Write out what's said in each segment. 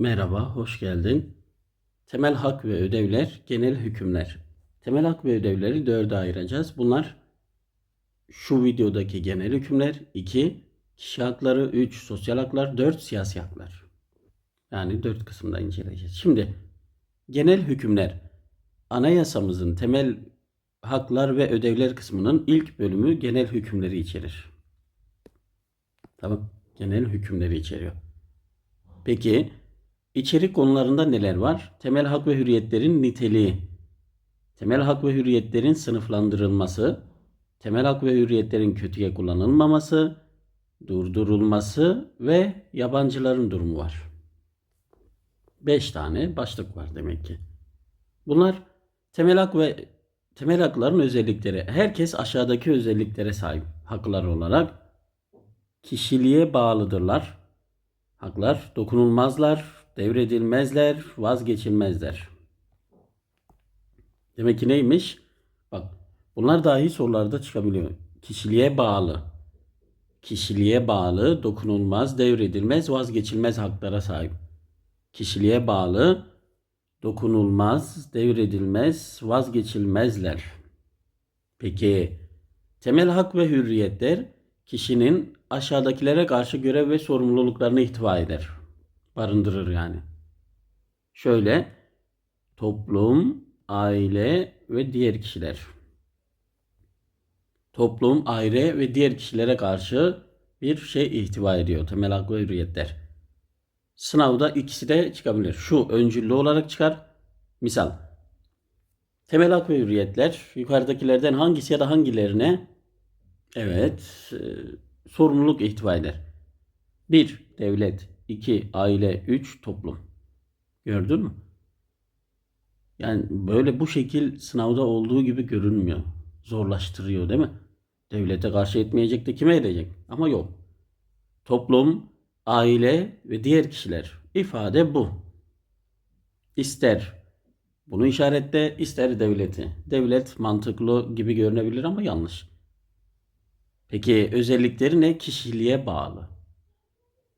Merhaba, hoş geldin. Temel hak ve ödevler, genel hükümler. Temel hak ve ödevleri dörde ayıracağız. Bunlar şu videodaki genel hükümler, 2 kişi hakları, 3 sosyal haklar, 4 siyasi haklar. Yani dört kısımda inceleyeceğiz. Şimdi genel hükümler anayasamızın temel haklar ve ödevler kısmının ilk bölümü genel hükümleri içerir. Tamam, genel hükümleri içeriyor. Peki içerik konularında neler var? Temel hak ve hürriyetlerin niteliği, temel hak ve hürriyetlerin sınıflandırılması, temel hak ve hürriyetlerin kötüye kullanılmaması, durdurulması ve yabancıların durumu var. 5 tane başlık var demek ki. Bunlar temel hak ve temel hakların özellikleri. Herkes aşağıdaki özelliklere sahip haklar olarak kişiliğe bağlıdırlar. Haklar dokunulmazlar, devredilmezler, vazgeçilmezler. Demek ki neymiş? Bak bunlar dahi sorularda çıkabiliyor. Kişiliğe bağlı. Kişiliğe bağlı, dokunulmaz, devredilmez, vazgeçilmez haklara sahip. Kişiliğe bağlı, dokunulmaz, devredilmez, vazgeçilmezler. Peki temel hak ve hürriyetler kişinin aşağıdakilere karşı görev ve sorumluluklarını ihtiva eder. Barındırır yani. Şöyle toplum, aile ve diğer kişiler. Toplum, aile ve diğer kişilere karşı bir şey ihtiva ediyor. Temel hak ve hürriyetler. Sınavda ikisi de çıkabilir. Şu öncüllü olarak çıkar. Misal. Temel hak ve hürriyetler yukarıdakilerden hangisi ya da hangilerine evet e, sorumluluk ihtiva eder. 1. Devlet 2. Aile 3. Toplum. Gördün mü? Yani böyle bu şekil sınavda olduğu gibi görünmüyor. Zorlaştırıyor değil mi? Devlete karşı etmeyecek de kime edecek? Ama yok. Toplum, aile ve diğer kişiler. İfade bu. İster bunu işaretle ister devleti. Devlet mantıklı gibi görünebilir ama yanlış. Peki özellikleri ne? Kişiliğe bağlı.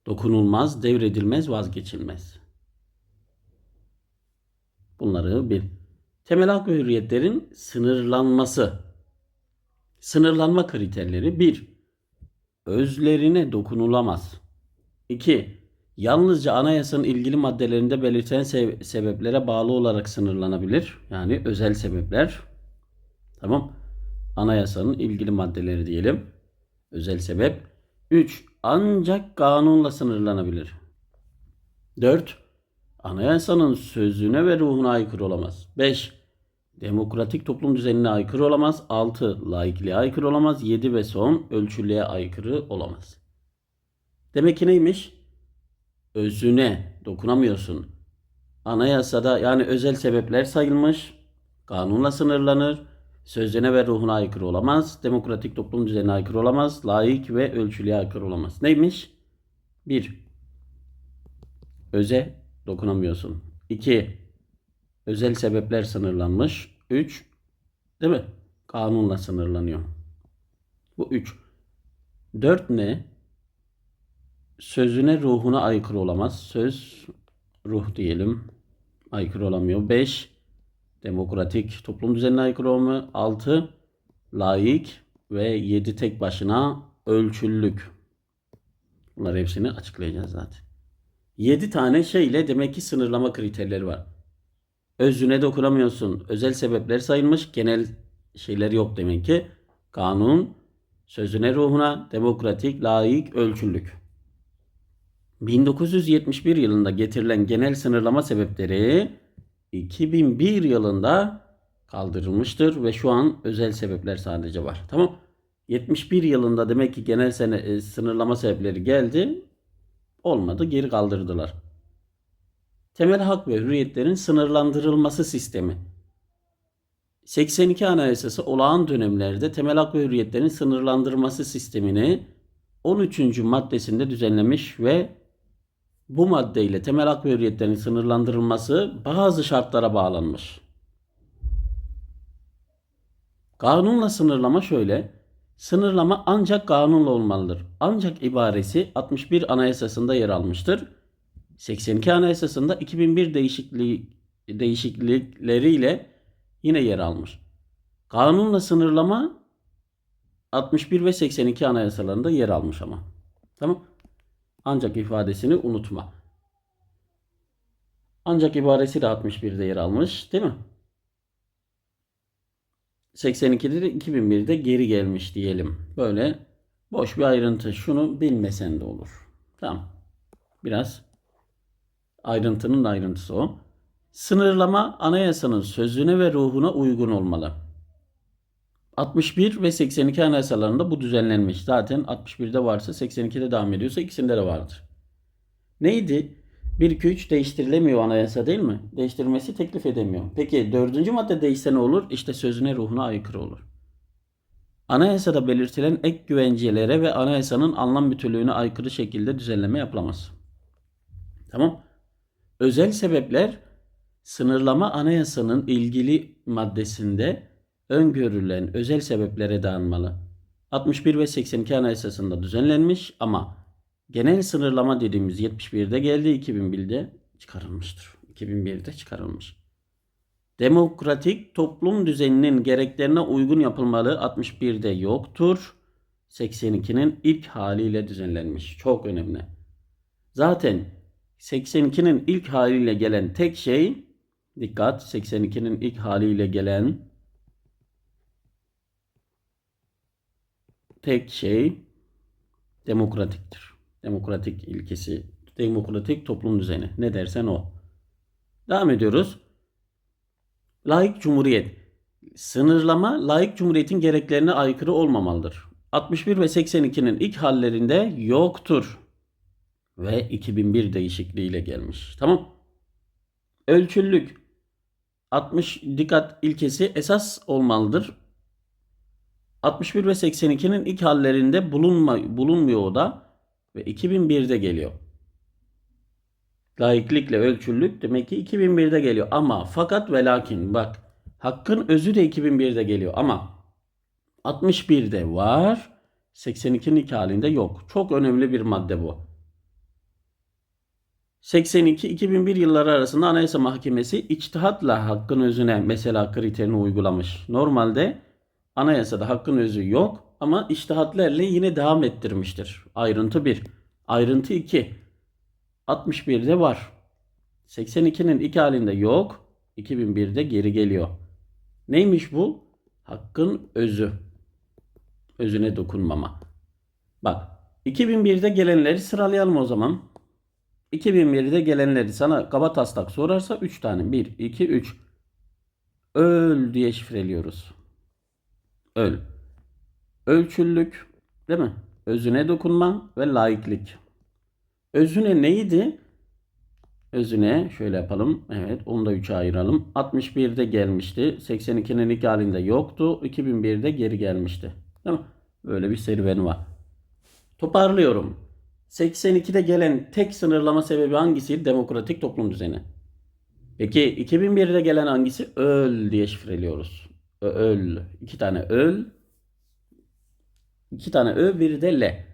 Dokunulmaz, devredilmez, vazgeçilmez. Bunları bil. Temel hak ve hürriyetlerin sınırlanması. Sınırlanma kriterleri 1. Özlerine dokunulamaz. 2. Yalnızca anayasanın ilgili maddelerinde belirtilen se- sebeplere bağlı olarak sınırlanabilir. Yani özel sebepler. Tamam. Anayasanın ilgili maddeleri diyelim. Özel sebep. 3. Ancak kanunla sınırlanabilir. 4. Anayasanın sözüne ve ruhuna aykırı olamaz. 5. Demokratik toplum düzenine aykırı olamaz. 6. Laikliğe aykırı olamaz. 7 ve son ölçülüğe aykırı olamaz. Demek ki neymiş? Özüne dokunamıyorsun. Anayasada yani özel sebepler sayılmış. Kanunla sınırlanır. Sözüne ve ruhuna aykırı olamaz. Demokratik toplum düzenine aykırı olamaz. Laik ve ölçülüğe aykırı olamaz. Neymiş? 1. Öze dokunamıyorsun. 2. Özel sebepler sınırlanmış. 3. Değil mi? Kanunla sınırlanıyor. Bu 3. 4 ne? Sözüne ruhuna aykırı olamaz. Söz ruh diyelim. Aykırı olamıyor. 5. Demokratik toplum düzenine aykırı olma. 6. Laik ve 7 tek başına ölçüllük. Bunlar hepsini açıklayacağız zaten. 7 tane şeyle demek ki sınırlama kriterleri var. Özüne dokunamıyorsun. Özel sebepler sayılmış. Genel şeyler yok demek ki. Kanun, sözüne ruhuna, demokratik, laik, ölçüllük. 1971 yılında getirilen genel sınırlama sebepleri 2001 yılında kaldırılmıştır ve şu an özel sebepler sadece var. Tamam. 71 yılında demek ki genel sene, e, sınırlama sebepleri geldi. Olmadı, geri kaldırdılar. Temel hak ve hürriyetlerin sınırlandırılması sistemi. 82 Anayasası olağan dönemlerde temel hak ve hürriyetlerin sınırlandırılması sistemini 13. maddesinde düzenlemiş ve bu maddeyle temel hak ve hürriyetlerin sınırlandırılması bazı şartlara bağlanmış. Kanunla sınırlama şöyle. Sınırlama ancak kanunla olmalıdır. Ancak ibaresi 61 Anayasasında yer almıştır. 82 Anayasası'nda 2001 değişikliği değişiklikleriyle yine yer almış. Kanunla sınırlama 61 ve 82 anayasalarında yer almış ama. Tamam? Ancak ifadesini unutma. Ancak ibaresi de 61'de yer almış, değil mi? 82'de de 2001'de geri gelmiş diyelim. Böyle boş bir ayrıntı. Şunu bilmesen de olur. Tamam. Biraz ayrıntının ayrıntısı o. Sınırlama anayasanın sözüne ve ruhuna uygun olmalı. 61 ve 82 anayasalarında bu düzenlenmiş. Zaten 61'de varsa 82'de devam ediyorsa ikisinde de vardır. Neydi? 1, 2, 3 değiştirilemiyor anayasa değil mi? Değiştirilmesi teklif edemiyor. Peki dördüncü madde değişse ne olur? İşte sözüne ruhuna aykırı olur. Anayasada belirtilen ek güvencelere ve anayasanın anlam bütünlüğüne aykırı şekilde düzenleme yapılamaz. Tamam. Özel sebepler sınırlama anayasanın ilgili maddesinde öngörülen özel sebeplere dayanmalı. 61 ve 82 anayasasında düzenlenmiş ama genel sınırlama dediğimiz 71'de geldi 2001'de çıkarılmıştır. 2001'de çıkarılmış. Demokratik toplum düzeninin gereklerine uygun yapılmalı 61'de yoktur. 82'nin ilk haliyle düzenlenmiş. Çok önemli. Zaten 82'nin ilk haliyle gelen tek şey dikkat 82'nin ilk haliyle gelen tek şey demokratiktir. Demokratik ilkesi, demokratik toplum düzeni. Ne dersen o. Devam ediyoruz. Laik cumhuriyet. Sınırlama laik cumhuriyetin gereklerine aykırı olmamalıdır. 61 ve 82'nin ilk hallerinde yoktur. Ve 2001 değişikliğiyle gelmiş. Tamam. Ölçüllük. 60 dikkat ilkesi esas olmalıdır. 61 ve 82'nin ilk hallerinde bulunma, bulunmuyor o da ve 2001'de geliyor. Laiklikle ölçülük demek ki 2001'de geliyor ama fakat ve lakin bak hakkın özü de 2001'de geliyor ama 61'de var 82'nin ilk halinde yok. Çok önemli bir madde bu. 82-2001 yılları arasında Anayasa Mahkemesi içtihatla hakkın özüne mesela kriterini uygulamış. Normalde Anayasada hakkın özü yok ama iştihatlerle yine devam ettirmiştir. Ayrıntı 1. Ayrıntı 2. 61'de var. 82'nin iki halinde yok. 2001'de geri geliyor. Neymiş bu? Hakkın özü. Özüne dokunmama. Bak 2001'de gelenleri sıralayalım o zaman. 2001'de gelenleri sana kaba taslak sorarsa 3 tane. 1, 2, 3. Öl diye şifreliyoruz öl. Ölçüllük değil mi? Özüne dokunma ve laiklik. Özüne neydi? Özüne şöyle yapalım. Evet onu da 3'e ayıralım. 61'de gelmişti. 82'nin ilk halinde yoktu. 2001'de geri gelmişti. Değil mi? Böyle bir serüveni var. Toparlıyorum. 82'de gelen tek sınırlama sebebi hangisiydi? Demokratik toplum düzeni. Peki 2001'de gelen hangisi? Öl diye şifreliyoruz öl. iki tane öl. iki tane ö, bir de le.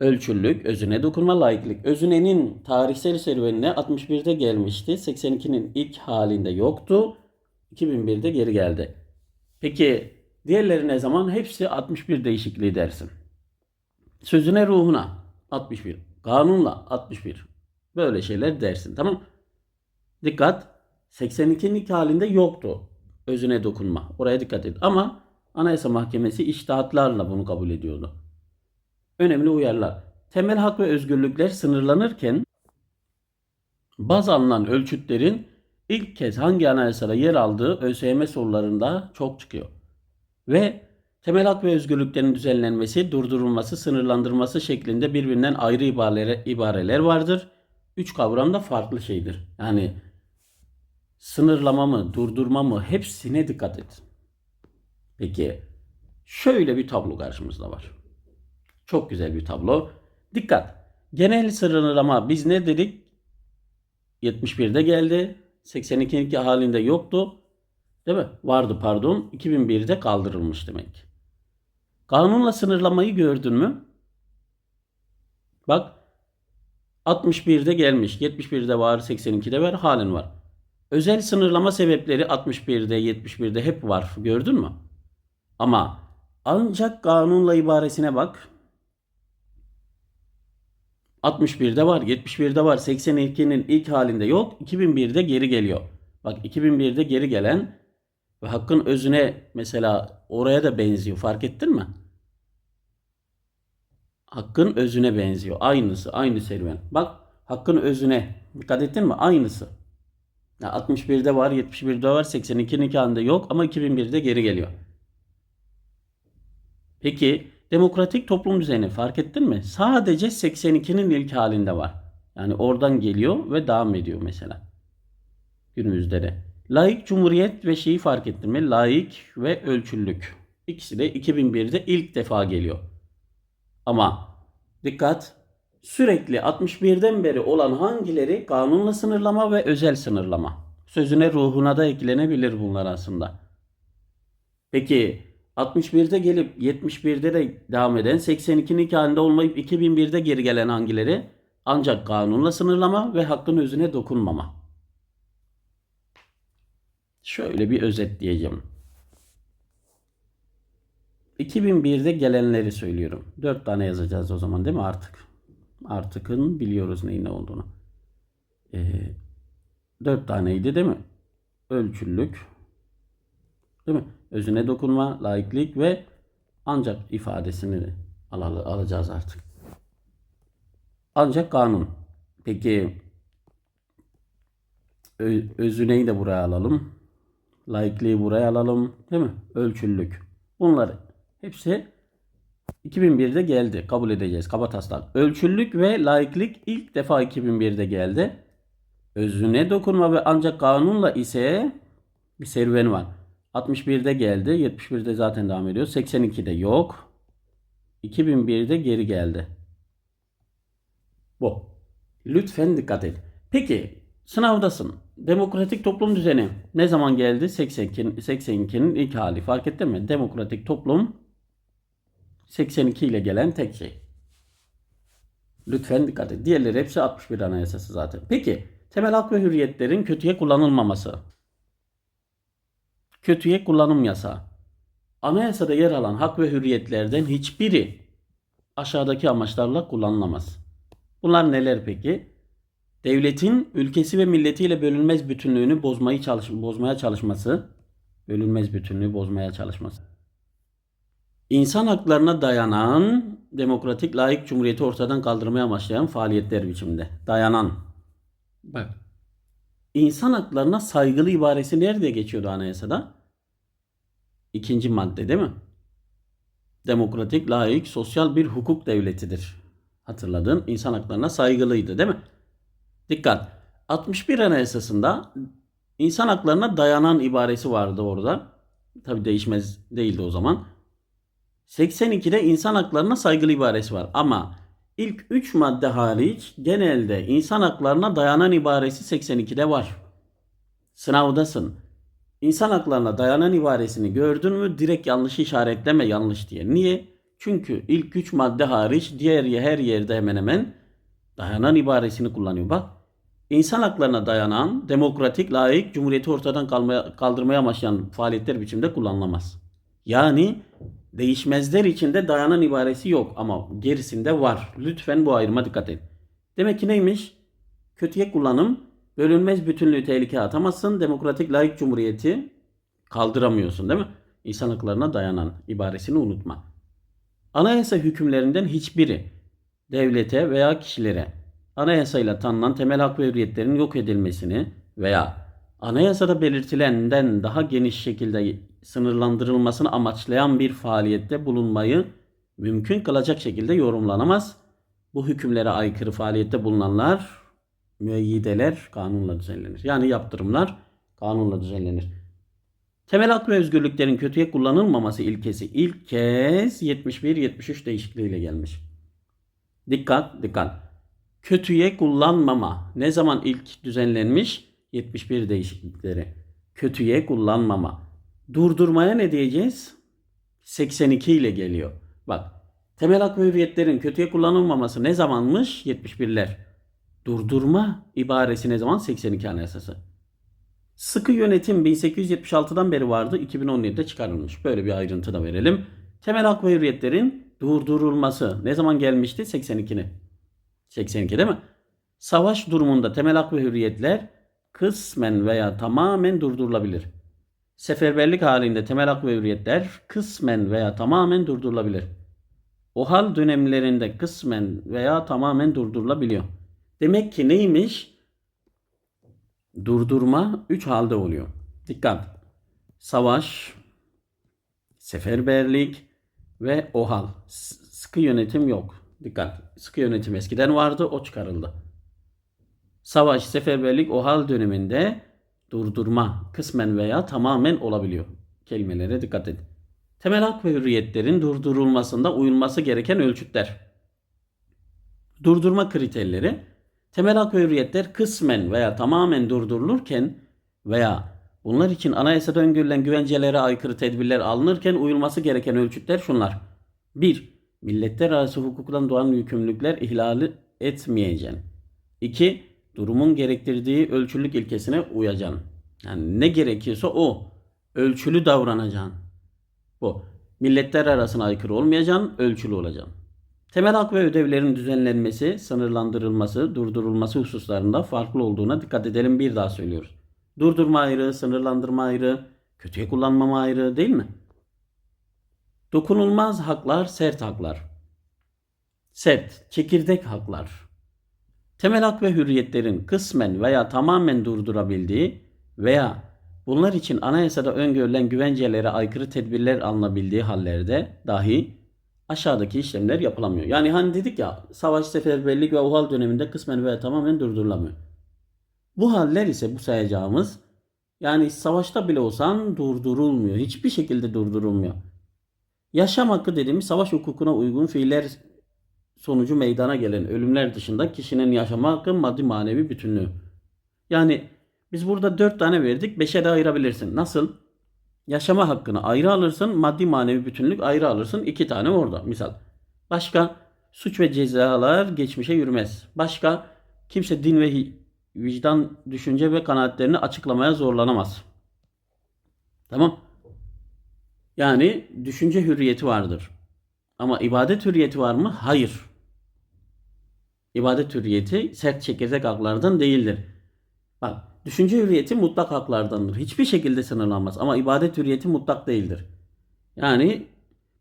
Ölçüllük, özüne dokunma, layıklık. Özünenin tarihsel serüvenine 61'de gelmişti. 82'nin ilk halinde yoktu. 2001'de geri geldi. Peki diğerleri ne zaman? Hepsi 61 değişikliği dersin. Sözüne ruhuna 61. Kanunla 61. Böyle şeyler dersin. Tamam Dikkat. 82'nin ilk halinde yoktu özüne dokunma. Oraya dikkat et. Ama Anayasa Mahkemesi iştahatlarla bunu kabul ediyordu. Önemli uyarılar. Temel hak ve özgürlükler sınırlanırken baz alınan ölçütlerin ilk kez hangi anayasada yer aldığı ÖSYM sorularında çok çıkıyor. Ve temel hak ve özgürlüklerin düzenlenmesi, durdurulması, sınırlandırılması şeklinde birbirinden ayrı ibareler, ibareler vardır. Üç kavram da farklı şeydir. Yani sınırlama mı, durdurma mı hepsine dikkat et. Peki şöyle bir tablo karşımızda var. Çok güzel bir tablo. Dikkat. Genel sınırlama biz ne dedik? 71'de geldi. 82 halinde yoktu. Değil mi? Vardı pardon. 2001'de kaldırılmış demek. Kanunla sınırlamayı gördün mü? Bak 61'de gelmiş. 71'de var, 82'de var, halen var. Özel sınırlama sebepleri 61'de, 71'de hep var. Gördün mü? Ama ancak kanunla ibaresine bak. 61'de var, 71'de var, 82'nin ilk halinde yok, 2001'de geri geliyor. Bak 2001'de geri gelen ve hakkın özüne mesela oraya da benziyor. Fark ettin mi? Hakkın özüne benziyor. Aynısı, aynı serüven. Bak hakkın özüne. Dikkat ettin mi? Aynısı. Ya 61'de var, 71'de var, 82'nin ilk halinde yok ama 2001'de geri geliyor. Peki demokratik toplum düzeni fark ettin mi? Sadece 82'nin ilk halinde var. Yani oradan geliyor ve devam ediyor mesela. Günümüzde de. Laik cumhuriyet ve şeyi fark ettin mi? Laik ve ölçüllük. İkisi de 2001'de ilk defa geliyor. Ama dikkat sürekli 61'den beri olan hangileri kanunla sınırlama ve özel sınırlama. Sözüne ruhuna da eklenebilir bunlar aslında. Peki 61'de gelip 71'de de devam eden 82'nin ilk halinde olmayıp 2001'de geri gelen hangileri? Ancak kanunla sınırlama ve hakkın özüne dokunmama. Şöyle bir özet diyeceğim. 2001'de gelenleri söylüyorum. 4 tane yazacağız o zaman değil mi artık? Artıkın biliyoruz neyin ne olduğunu. Ee, 4 taneydi değil mi? Ölçüllük. Değil mi? Özüne dokunma, laiklik ve ancak ifadesini al alacağız artık. Ancak kanun. Peki özüneyi de buraya alalım. Laikliği buraya alalım. Değil mi? Ölçüllük. Bunlar hepsi 2001'de geldi. Kabul edeceğiz. Kaba taslak. Ölçüllük ve laiklik ilk defa 2001'de geldi. Özüne dokunma ve ancak kanunla ise bir serüven var. 61'de geldi. 71'de zaten devam ediyor. 82'de yok. 2001'de geri geldi. Bu. Lütfen dikkat et. Peki sınavdasın. Demokratik toplum düzeni ne zaman geldi? 82'nin 82'nin ilk hali. Fark ettin mi? Demokratik toplum 82 ile gelen tek şey. Lütfen dikkat et. Diğerleri hepsi 61 Anayasası zaten. Peki temel hak ve hürriyetlerin kötüye kullanılmaması. Kötüye kullanım yasağı. Anayasada yer alan hak ve hürriyetlerden hiçbiri aşağıdaki amaçlarla kullanılamaz. Bunlar neler peki? Devletin ülkesi ve milletiyle bölünmez bütünlüğünü bozmayı çalış bozmaya çalışması, bölünmez bütünlüğü bozmaya çalışması. İnsan haklarına dayanan demokratik layık cumhuriyeti ortadan kaldırmaya amaçlayan faaliyetler biçiminde. Dayanan. Bak. İnsan haklarına saygılı ibaresi nerede geçiyordu anayasada? İkinci madde değil mi? Demokratik, layık, sosyal bir hukuk devletidir. Hatırladın insan haklarına saygılıydı değil mi? Dikkat. 61 Anayasası'nda insan haklarına dayanan ibaresi vardı orada. Tabi değişmez değildi o zaman. 82'de insan haklarına saygılı ibaresi var. Ama ilk 3 madde hariç genelde insan haklarına dayanan ibaresi 82'de var. Sınavdasın. İnsan haklarına dayanan ibaresini gördün mü direkt yanlış işaretleme yanlış diye. Niye? Çünkü ilk 3 madde hariç diğer her yerde hemen hemen dayanan ibaresini kullanıyor. Bak insan haklarına dayanan demokratik, layık, cumhuriyeti ortadan kalmaya, kaldırmaya amaçlayan faaliyetler biçimde kullanılamaz. Yani değişmezler içinde dayanan ibaresi yok ama gerisinde var. Lütfen bu ayrıma dikkat edin. Demek ki neymiş? Kötüye kullanım, bölünmez bütünlüğü tehlikeye atamazsın. Demokratik, layık cumhuriyeti kaldıramıyorsun değil mi? İnsan haklarına dayanan ibaresini unutma. Anayasa hükümlerinden hiçbiri devlete veya kişilere anayasayla tanınan temel hak ve hürriyetlerin yok edilmesini veya anayasada belirtilenden daha geniş şekilde sınırlandırılmasını amaçlayan bir faaliyette bulunmayı mümkün kılacak şekilde yorumlanamaz. Bu hükümlere aykırı faaliyette bulunanlar müeyyideler kanunla düzenlenir. Yani yaptırımlar kanunla düzenlenir. Temel hak ve özgürlüklerin kötüye kullanılmaması ilkesi ilk kez 71-73 değişikliğiyle gelmiş. Dikkat, dikkat. Kötüye kullanmama ne zaman ilk düzenlenmiş? 71 değişiklikleri. Kötüye kullanmama. Durdurmaya ne diyeceğiz? 82 ile geliyor. Bak temel hak ve hürriyetlerin kötüye kullanılmaması ne zamanmış? 71'ler. Durdurma ibaresi ne zaman? 82 Anayasası. Sıkı yönetim 1876'dan beri vardı. 2017'de çıkarılmış. Böyle bir ayrıntı da verelim. Temel hak ve hürriyetlerin durdurulması ne zaman gelmişti? 82'ni. 82 değil mi? Savaş durumunda temel hak ve hürriyetler kısmen veya tamamen durdurulabilir. Seferberlik halinde temel hak ve hürriyetler kısmen veya tamamen durdurulabilir. O hal dönemlerinde kısmen veya tamamen durdurulabiliyor. Demek ki neymiş? Durdurma 3 halde oluyor. Dikkat. Savaş, seferberlik ve OHAL. Sıkı yönetim yok. Dikkat. Sıkı yönetim eskiden vardı, o çıkarıldı. Savaş, seferberlik, OHAL döneminde durdurma kısmen veya tamamen olabiliyor. Kelimelere dikkat edin. Temel hak ve hürriyetlerin durdurulmasında uyulması gereken ölçütler. Durdurma kriterleri temel hak ve hürriyetler kısmen veya tamamen durdurulurken veya bunlar için anayasada öngörülen güvencelere aykırı tedbirler alınırken uyulması gereken ölçütler şunlar. 1. Milletler arası hukuktan doğan yükümlülükler ihlali etmeyeceksin. 2. Durumun gerektirdiği ölçülük ilkesine uyacaksın. Yani ne gerekiyorsa o. Ölçülü davranacaksın. Bu. Milletler arasına aykırı olmayacaksın, ölçülü olacaksın. Temel hak ve ödevlerin düzenlenmesi, sınırlandırılması, durdurulması hususlarında farklı olduğuna dikkat edelim bir daha söylüyoruz. Durdurma ayrı, sınırlandırma ayrı, kötüye kullanmama ayrı değil mi? Dokunulmaz haklar, sert haklar. Sert, çekirdek haklar. Temel hak ve hürriyetlerin kısmen veya tamamen durdurabildiği veya bunlar için anayasada öngörülen güvencelere aykırı tedbirler alınabildiği hallerde dahi aşağıdaki işlemler yapılamıyor. Yani hani dedik ya savaş, seferberlik ve OHAL döneminde kısmen veya tamamen durdurulamıyor. Bu haller ise bu sayacağımız yani savaşta bile olsan durdurulmuyor. Hiçbir şekilde durdurulmuyor. Yaşam hakkı dediğimiz savaş hukukuna uygun fiiller sonucu meydana gelen ölümler dışında kişinin yaşama hakkı maddi manevi bütünlüğü. Yani biz burada dört tane verdik. Beşe de ayırabilirsin. Nasıl? Yaşama hakkını ayrı alırsın. Maddi manevi bütünlük ayrı alırsın. iki tane orada misal. Başka suç ve cezalar geçmişe yürümez. Başka kimse din ve vicdan, düşünce ve kanaatlerini açıklamaya zorlanamaz. Tamam. Yani düşünce hürriyeti vardır. Ama ibadet hürriyeti var mı? Hayır. İbadet hürriyeti sert çekirdek haklardan değildir. Bak, düşünce hürriyeti mutlak haklardandır. Hiçbir şekilde sınırlanmaz. Ama ibadet hürriyeti mutlak değildir. Yani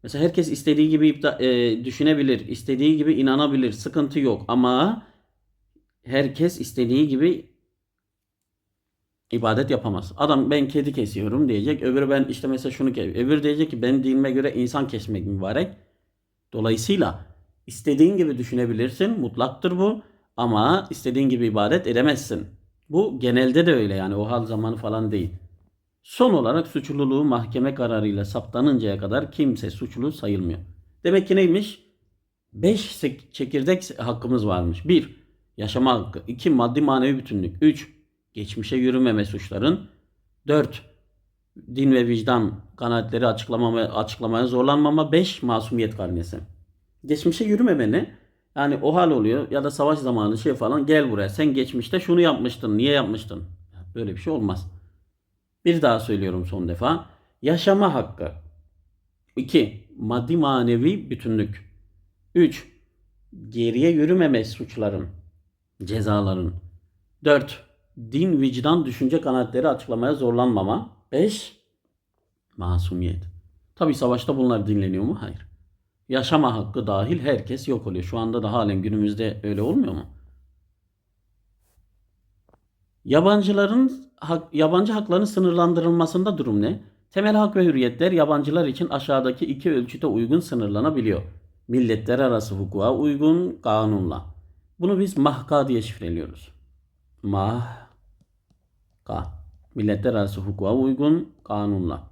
mesela herkes istediği gibi ipta- e, düşünebilir, istediği gibi inanabilir. Sıkıntı yok. Ama herkes istediği gibi ibadet yapamaz. Adam ben kedi kesiyorum diyecek. Öbürü ben işte mesela şunu kes. Öbürü diyecek ki ben dinime göre insan kesmek mübarek. Dolayısıyla istediğin gibi düşünebilirsin. Mutlaktır bu. Ama istediğin gibi ibadet edemezsin. Bu genelde de öyle yani o hal zamanı falan değil. Son olarak suçluluğu mahkeme kararıyla saptanıncaya kadar kimse suçlu sayılmıyor. Demek ki neymiş? 5 çekirdek hakkımız varmış. 1. Yaşama hakkı. 2. Maddi manevi bütünlük. 3. Geçmişe yürümeme suçların. 4. Din ve vicdan kanaatleri açıklamaya zorlanmama. 5. Masumiyet karnesi. Geçmişe yürümeme ne? Yani o hal oluyor ya da savaş zamanı şey falan gel buraya. Sen geçmişte şunu yapmıştın. Niye yapmıştın? Böyle bir şey olmaz. Bir daha söylüyorum son defa. Yaşama hakkı. 2. Maddi manevi bütünlük. 3. Geriye yürümeme suçların, cezaların. 4. Din, vicdan, düşünce kanaatleri açıklamaya zorlanmama. 5. Masumiyet. Tabi savaşta bunlar dinleniyor mu? Hayır. Yaşama hakkı dahil herkes yok oluyor. Şu anda da halen günümüzde öyle olmuyor mu? Yabancıların hak, yabancı haklarının sınırlandırılmasında durum ne? Temel hak ve hürriyetler yabancılar için aşağıdaki iki ölçüte uygun sınırlanabiliyor. Milletler arası hukuka uygun kanunla. Bunu biz mahka diye şifreliyoruz. Mahka. Milletler arası hukuka uygun kanunla.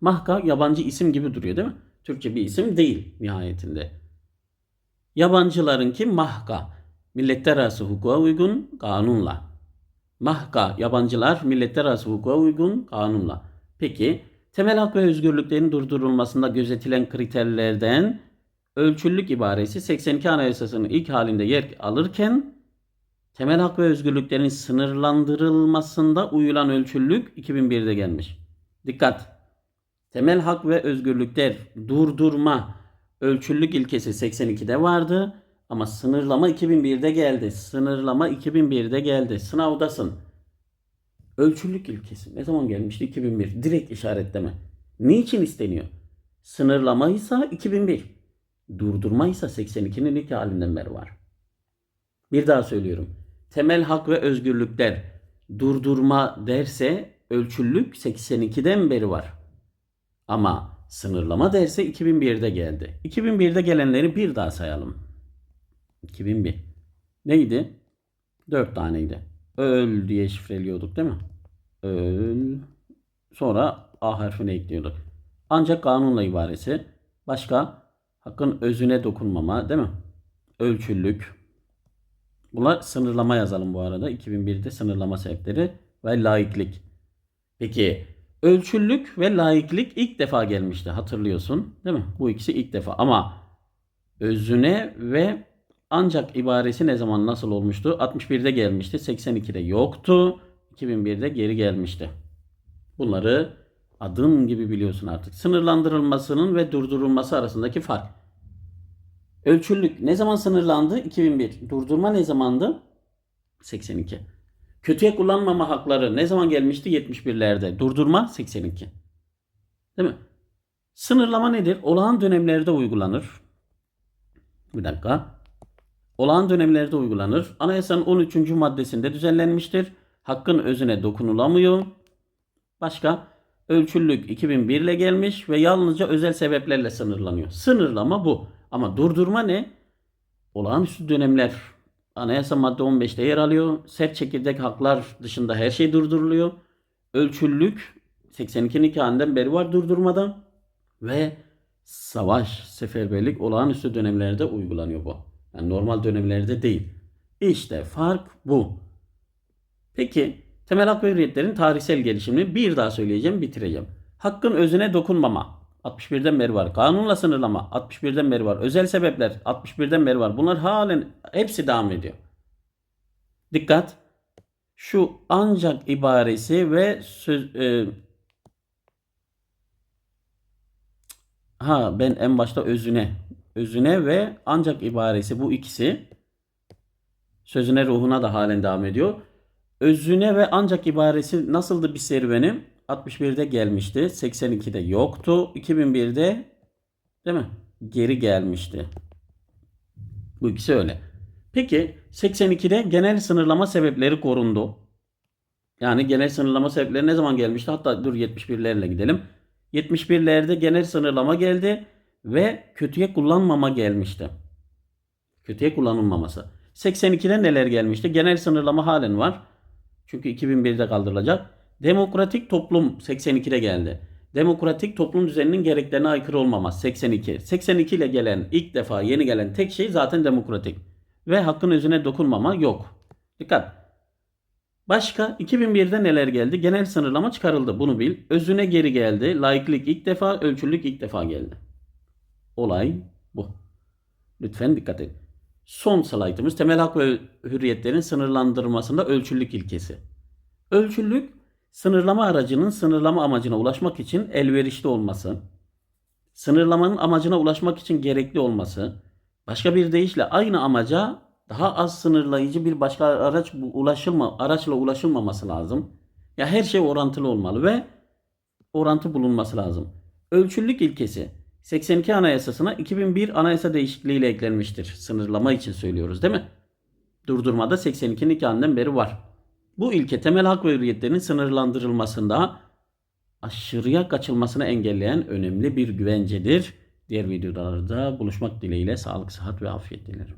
Mahka yabancı isim gibi duruyor değil mi? Türkçe bir isim değil nihayetinde. Yabancılarınki mahka. Milletler arası hukuka uygun kanunla. Mahka yabancılar milletler arası hukuka uygun kanunla. Peki temel hak ve özgürlüklerin durdurulmasında gözetilen kriterlerden ölçülük ibaresi 82 Anayasası'nın ilk halinde yer alırken Temel hak ve özgürlüklerin sınırlandırılmasında uyulan ölçülülük 2001'de gelmiş. Dikkat! Temel hak ve özgürlükler durdurma ölçülülük ilkesi 82'de vardı ama sınırlama 2001'de geldi. Sınırlama 2001'de geldi. Sınavdasın. Ölçülülük ilkesi ne zaman gelmişti? 2001. Direkt işaretleme. Niçin isteniyor? Sınırlama ise 2001. Durdurma ise 82'nin ilk halinden beri var. Bir daha söylüyorum. Temel hak ve özgürlükler durdurma derse ölçülülük 82'den beri var. Ama sınırlama derse 2001'de geldi. 2001'de gelenleri bir daha sayalım. 2001. Neydi? 4 taneydi. Öl diye şifreliyorduk değil mi? Öl. Sonra A harfini ekliyorduk. Ancak kanunla ibaresi. Başka? Hakkın özüne dokunmama değil mi? Ölçülük. Bunlar sınırlama yazalım bu arada. 2001'de sınırlama sebepleri ve laiklik. Peki ölçülük ve laiklik ilk defa gelmişti hatırlıyorsun değil mi? Bu ikisi ilk defa ama özüne ve ancak ibaresi ne zaman nasıl olmuştu? 61'de gelmişti. 82'de yoktu. 2001'de geri gelmişti. Bunları adım gibi biliyorsun artık. Sınırlandırılmasının ve durdurulması arasındaki fark. Ölçülük ne zaman sınırlandı? 2001. Durdurma ne zamandı? 82. Kötüye kullanmama hakları ne zaman gelmişti? 71'lerde. Durdurma 82. Değil mi? Sınırlama nedir? Olağan dönemlerde uygulanır. Bir dakika. Olağan dönemlerde uygulanır. Anayasanın 13. maddesinde düzenlenmiştir. Hakkın özüne dokunulamıyor. Başka? Ölçülülük 2001 ile gelmiş ve yalnızca özel sebeplerle sınırlanıyor. Sınırlama bu. Ama durdurma ne? Olağanüstü dönemler. Anayasa madde 15'te yer alıyor. Sert çekirdek haklar dışında her şey durduruluyor. Ölçülülük 82'nin halinden beri var durdurmadan. Ve savaş, seferberlik olağanüstü dönemlerde uygulanıyor bu. Yani normal dönemlerde değil. İşte fark bu. Peki temel hak ve hürriyetlerin tarihsel gelişimini bir daha söyleyeceğim bitireceğim. Hakkın özüne dokunmama. 61'den beri var. Kanunla sınırlama 61'den beri var. Özel sebepler 61'den beri var. Bunlar halen hepsi devam ediyor. Dikkat. Şu ancak ibaresi ve söz, e, ha ben en başta özüne özüne ve ancak ibaresi bu ikisi sözüne ruhuna da halen devam ediyor. Özüne ve ancak ibaresi nasıldı bir serüvenim? 61'de gelmişti. 82'de yoktu. 2001'de değil mi? Geri gelmişti. Bu ikisi öyle. Peki 82'de genel sınırlama sebepleri korundu. Yani genel sınırlama sebepleri ne zaman gelmişti? Hatta dur 71'lerle gidelim. 71'lerde genel sınırlama geldi ve kötüye kullanmama gelmişti. Kötüye kullanılmaması. 82'de neler gelmişti? Genel sınırlama halen var. Çünkü 2001'de kaldırılacak. Demokratik toplum 82'de geldi. Demokratik toplum düzeninin gereklerine aykırı olmaması 82. 82 ile gelen ilk defa yeni gelen tek şey zaten demokratik. Ve hakkın özüne dokunmama yok. Dikkat. Başka 2001'de neler geldi? Genel sınırlama çıkarıldı. Bunu bil. Özüne geri geldi. Laiklik ilk defa, ölçülük ilk defa geldi. Olay bu. Lütfen dikkat edin. Son slaytımız temel hak ve hürriyetlerin sınırlandırmasında ölçülük ilkesi. Ölçülük sınırlama aracının sınırlama amacına ulaşmak için elverişli olması, sınırlamanın amacına ulaşmak için gerekli olması, başka bir deyişle aynı amaca daha az sınırlayıcı bir başka araç ulaşılma araçla ulaşılmaması lazım. Ya her şey orantılı olmalı ve orantı bulunması lazım. Ölçülük ilkesi 82 Anayasasına 2001 Anayasa değişikliği ile eklenmiştir. Sınırlama için söylüyoruz değil mi? Durdurmada 82'nin hikânden beri var. Bu ilke temel hak ve hürriyetlerin sınırlandırılmasında aşırıya kaçılmasını engelleyen önemli bir güvencedir. Diğer videolarda buluşmak dileğiyle sağlık, sıhhat ve afiyet dilerim.